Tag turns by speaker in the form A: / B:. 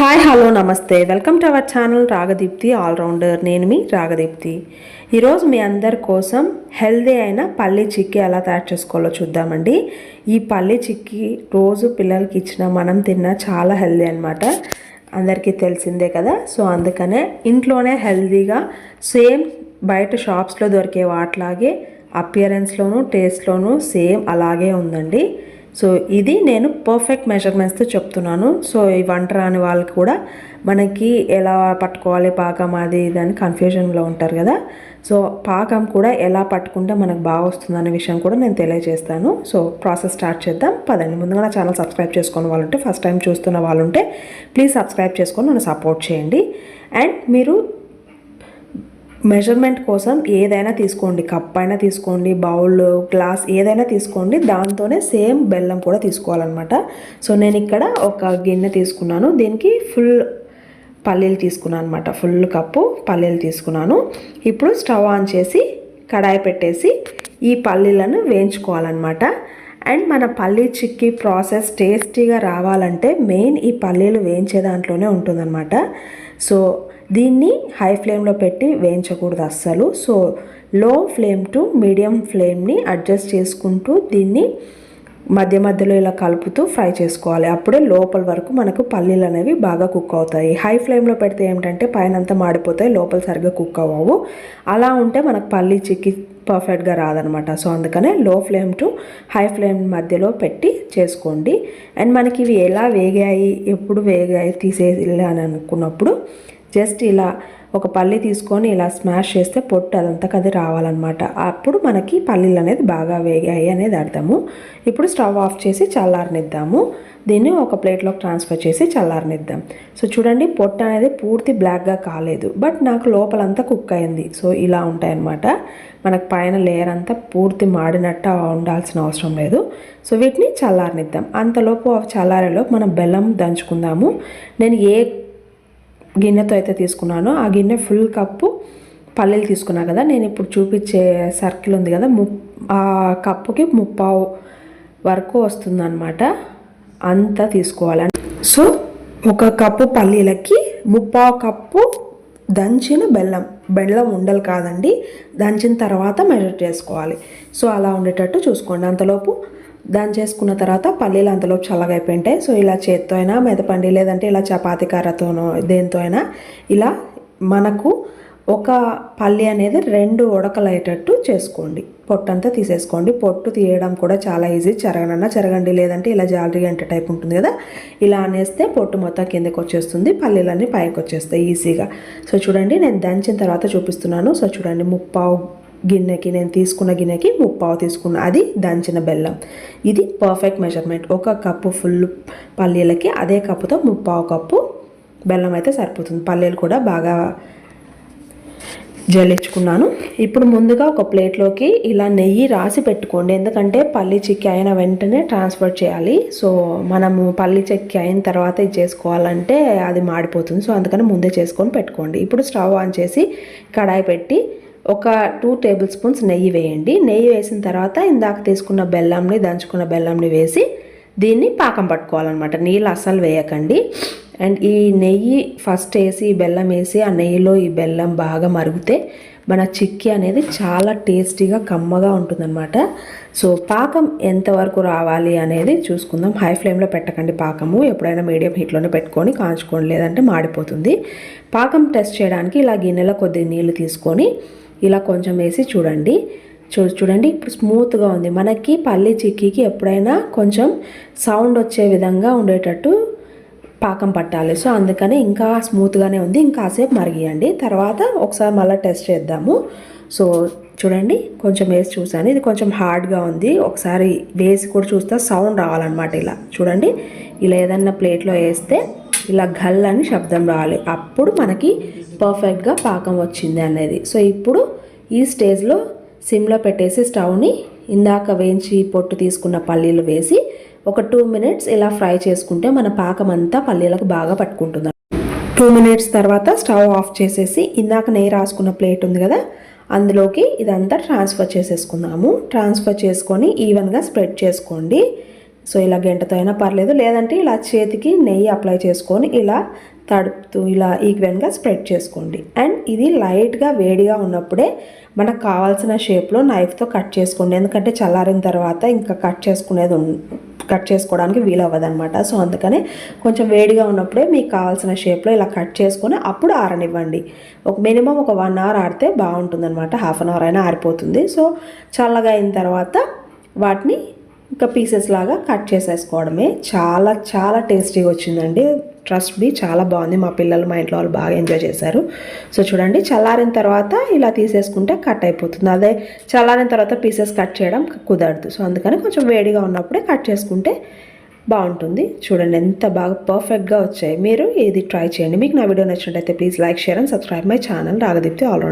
A: Hi hello నమస్తే. Welcome to our channel Ragadeepthi allrounder. నేను మీ రాగదీప్తి. ఈరోజు మీ అందరి కోసం హెల్దీ అయిన పల్లి చిక్కీ ఎలా తయారు చేసుకోవాలో చూద్దామండి. ఈ పల్లి చిక్కీ రోజు పిల్లలకి ఇచ్చిన మనం తిన్నా చాలా హెల్దీ అనమాట అందరికీ తెలిసిందే కదా. సో అందుకనే ఇంట్లోనే హెల్దీగా సేమ్ బయట షాప్స్లో దొరికే వాటిలాగే అపియరెన్స్లోను టేస్ట్లోనూ సేమ్ అలాగే ఉందండి. సో ఇది నేను పర్ఫెక్ట్ మెజర్మెంట్స్తో చెప్తున్నాను. సో ఈ వంట రాని వాళ్ళకి కూడా మనకి ఎలా పట్టుకోవాలి పాకం అది ఇది అని కన్ఫ్యూజన్లో ఉంటారు కదా. సో పాకం కూడా ఎలా పట్టుకుంటే మనకు బాగా వస్తుందనే విషయం కూడా నేను తెలియజేస్తాను. సో ప్రాసెస్ స్టార్ట్ చేద్దాం. పదండి. ముందుగా నా ఛానల్ సబ్స్క్రైబ్ చేసుకున్న వాళ్ళు ఉంటే ఫస్ట్ టైం చూస్తున్న వాళ్ళు ఉంటే ప్లీజ్ సబ్స్క్రైబ్ చేసుకొని నన్ను సపోర్ట్ చేయండి. అండ్ మీరు మెజర్మెంట్ కోసం ఏదైనా తీసుకోండి. కప్ అయినా తీసుకోండి బౌల్ గ్లాస్ ఏదైనా తీసుకోండి. దాంతోనే సేమ్ బెల్లం కూడా తీసుకోవాలన్నమాట. సో నేను ఇక్కడ ఒక గిన్నె తీసుకున్నాను. దీనికి ఫుల్ పల్లీలు తీసుకున్నాను అనమాట ఫుల్ కప్పు పల్లీలు తీసుకున్నాను. ఇప్పుడు స్టవ్ ఆన్ చేసి కడాయి పెట్టేసి ఈ పల్లీలను వేయించుకోవాలన్నమాట. అండ్ మన పల్లీ చిక్కీ ప్రాసెస్ టేస్టీగా రావాలంటే మెయిన్ ఈ పల్లీలు వేయించే దాంట్లోనే ఉంటుందన్నమాట. సో దీన్ని హై ఫ్లేమ్లో పెట్టి వేయించకూడదు అస్సలు. So low flame to medium ఫ్లేమ్ని అడ్జస్ట్ చేసుకుంటూ దీన్ని మధ్య మధ్యలో ఇలా కలుపుతూ ఫ్రై చేసుకోవాలి. అప్పుడే లోపల వరకు మనకు పల్లీలు అనేవి బాగా కుక్ అవుతాయి. హై ఫ్లేమ్లో పెడితే ఏమిటంటే పైన అంతా మాడిపోతాయి లోపల సరిగ్గా కుక్ అవ్వవు. అలా ఉంటే మనకు పల్లీ చిక్కి పర్ఫెక్ట్గా రాదనమాట. సో అందుకనే లో ఫ్లేమ్ టు హై ఫ్లేమ్ మధ్యలో పెట్టి చేసుకోండి. అండ్ మనకి ఇవి ఎలా వేగాయి ఎప్పుడు వేగాయి తీసేయాలి అని అనుకున్నప్పుడు జస్ట్ ఇలా ఒక పల్లి తీసుకొని ఇలా స్మాష్ చేస్తే పొట్టు అదంతా కది రావాలన్నమాట. అప్పుడు మనకి పల్లీలు అనేది బాగా వేగాయి అనేది అర్థము. ఇప్పుడు స్టవ్ ఆఫ్ చేసి చల్లారనిద్దాము. దీన్ని ఒక ప్లేట్లోకి ట్రాన్స్ఫర్ చేసి చల్లారనిద్దాం. సో చూడండి పొట్టు అనేది పూర్తి బ్లాక్గా కాలేదు. బట్ నాకు లోపలంతా కుక్ అయింది. సో ఇలా ఉంటాయన్నమాట. మనకు పైన లేయర్ అంతా పూర్తి మాడినట్టు ఉండాల్సిన అవసరం లేదు. సో వీటిని చల్లారనిద్దాం. అంతలోపు చల్లారేలోపు మనం బెల్లం దంచుకుందాము. నేను ఏ గిన్నెతో అయితే తీసుకున్నానో. ఆ గిన్నె ఫుల్ కప్పు పల్లీలు తీసుకున్నా కదా నేను ఇప్పుడు చూపించే సర్కిల్ ఉంది కదా ము ఆ కప్పుకి ముప్పావు వరకు వస్తుందన్నమాట. అంతా తీసుకోవాలని సో ఒక కప్పు పల్లీలకి ముప్పావు కప్పు దంచిన బెల్లం. బెల్లం ఉండలు కాదండి దంచిన తర్వాత మెజర్ చేసుకోవాలి. సో అలా ఉండేటట్టు చూసుకోండి. అంతలోపు దాన్ని చేసుకున్న తర్వాత పల్లీలు అంతలోపు చల్లగా అయిపోయింటాయి సో ఇలా చేత్తో అయినా మెదపండి లేదంటే ఇలా చపాతీ కర్రతోనో దేంతో అయినా ఇలా మనకు ఒక పల్లి అనేది రెండు ఉడకలయ్యేటట్టు చేసుకోండి. పొట్టు అంతా తీసేసుకోండి. పొట్టు తీయడం కూడా చాలా ఈజీ. చెరగనన్నా చెరగండి. లేదంటే ఇలా జాలరీ గంట టైప్ ఉంటుంది కదా ఇలా అనేస్తే పొట్టు మొత్తం కిందకి వచ్చేస్తుంది. పల్లీలన్నీ పైకి వచ్చేస్తాయి ఈజీగా. సో చూడండి నేను దంచిన తర్వాత చూపిస్తున్నాను. సో చూడండి ముప్పావు గిన్నెకి నేను తీసుకున్న గిన్నెకి ముప్పావు తీసుకున్న. అది దంచిన బెల్లం. ఇది పర్ఫెక్ట్ మెజర్మెంట్ ఒక కప్పు ఫుల్ పల్లీలకి అదే కప్పుతో ముప్పావు కప్పు బెల్లం అయితే సరిపోతుంది. పల్లీలు కూడా బాగా జల్లించుకున్నాను. ఇప్పుడు ముందుగా ఒక ప్లేట్లోకి ఇలా నెయ్యి రాసి పెట్టుకోండి. ఎందుకంటే పల్లి చిక్కి అయిన వెంటనే ట్రాన్స్ఫర్ చేయాలి. సో మనము పల్లి చెక్కి అయిన తర్వాత ఇది చేసుకోవాలంటే అది మాడిపోతుంది. సో అందుకని ముందే చేసుకొని పెట్టుకోండి. ఇప్పుడు స్టవ్ ఆన్ చేసి కడాయి పెట్టి ఒక టూ టేబుల్ స్పూన్స్ నెయ్యి వేయండి. నెయ్యి వేసిన తర్వాత ఇందాక తీసుకున్న బెల్లంని దంచుకున్న బెల్లంని వేసి దీన్ని పాకం పట్టుకోవాలన్నమాట. నీళ్ళు అస్సలు వేయకండి. అండ్ ఈ నెయ్యి ఫస్ట్ వేసి బెల్లం వేసి ఆ నెయ్యిలో ఈ బెల్లం బాగా మరుగుతే మన చిక్కీ అనేది చాలా టేస్టీగా కమ్మగా ఉంటుందన్నమాట. సో పాకం ఎంతవరకు రావాలి అనేది చూసుకుందాం. హై ఫ్లేమ్లో పెట్టకండి పాకము. ఎప్పుడైనా మీడియం హీట్లోనే పెట్టుకొని కాంచుకోండి. లేదంటే మాడిపోతుంది. పాకం టెస్ట్ చేయడానికి ఇలా గిన్నెలో కొద్ది నీళ్ళు తీసుకొని ఇలా కొంచెం వేసి చూడండి. చూ చూడండి ఇప్పుడు స్మూత్గా ఉంది. మనకి పల్లి చిక్కీకి ఎప్పుడైనా కొంచెం సౌండ్ వచ్చే విధంగా ఉండేటట్టు పాకం పట్టాలి. సో అందుకని ఇంకా స్మూత్గానే ఉంది. ఇంకాసేపు మరిగియండి. తర్వాత ఒకసారి మళ్ళీ టెస్ట్ చేద్దాము. సో చూడండి కొంచెం వేసి చూసాను ఇది కొంచెం హార్డ్గా ఉంది. ఒకసారి వేసి కూడా చూస్తే సౌండ్ రావాలన్నమాట ఇలా. చూడండి ఇలా ఏదన్నా ప్లేట్లో వేస్తే ఇలా గల్ అని శబ్దం రావాలి అప్పుడు మనకి పర్ఫెక్ట్గా పాకం వచ్చింది అనేది. సో ఇప్పుడు ఈ స్టేజ్లో సిమ్లో పెట్టేసి స్టవ్ని ఇందాక వేయించి పొట్టు తీసుకున్న పల్లీలు వేసి ఒక టూ మినిట్స్ ఇలా ఫ్రై చేసుకుంటే మన పాకం అంతా పల్లీలకు బాగా పట్టుకుంటుంది. టూ మినిట్స్ తర్వాత స్టవ్ ఆఫ్ చేసేసి ఇందాక నెయ్యి రాసుకున్న ప్లేట్ ఉంది కదా అందులోకి ఇదంతా ట్రాన్స్ఫర్ చేసేసుకుందాము. ట్రాన్స్ఫర్ చేసుకొని ఈవెన్గా స్ప్రెడ్ చేసుకోండి. సో ఇలా గంటతో అయినా పర్లేదు. లేదంటే ఇలా చేతికి నెయ్యి అప్లై చేసుకొని ఇలా తడుపుతూ ఇలా ఈక్వెన్గా స్ప్రెడ్ చేసుకోండి. అండ్ ఇది లైట్గా వేడిగా ఉన్నప్పుడే మనకు కావాల్సిన షేప్లో నైఫ్తో కట్ చేసుకోండి. ఎందుకంటే చల్లారిన తర్వాత ఇంకా కట్ చేసుకునేది ఉం- కట్ చేసుకోవడానికి వీలవ్వదనమాట సో అందుకనే కొంచెం వేడిగా ఉన్నప్పుడే మీకు కావాల్సిన షేప్లో ఇలా కట్ చేసుకొని అప్పుడు ఆరనివ్వండి. ఒక మినిమం ఒక వన్ అవర్ ఆడితే బాగుంటుందన్నమాట. హాఫ్ అన్ అవర్ అయినా ఆరిపోతుంది. సో చల్లగా అయిన తర్వాత వాటిని ఇంకా పీసెస్ లాగా కట్ చేసేసుకోవడమే. చాలా చాలా టేస్టీగా వచ్చిందండి. ట్రస్ట్ బి చాలా బాగుంది. మా పిల్లలు మా ఇంట్లో వాళ్ళు బాగా ఎంజాయ్ చేశారు. సో చూడండి చల్లారిన తర్వాత ఇలా తీసేసుకుంటే కట్ అయిపోతుంది. అదే చల్లారిన తర్వాత పీసెస్ కట్ చేయడం కుదరదు. సో అందుకని కొంచెం వేడిగా ఉన్నప్పుడే కట్ చేసుకుంటే బాగుంటుంది. చూడండి ఎంత బాగా పర్ఫెక్ట్గా వచ్చాయి. మీరు ఇది ట్రై చేయండి. మీకు నా వీడియో నచ్చినట్టయితే please like share and subscribe my channel Ragadeepthi allrounder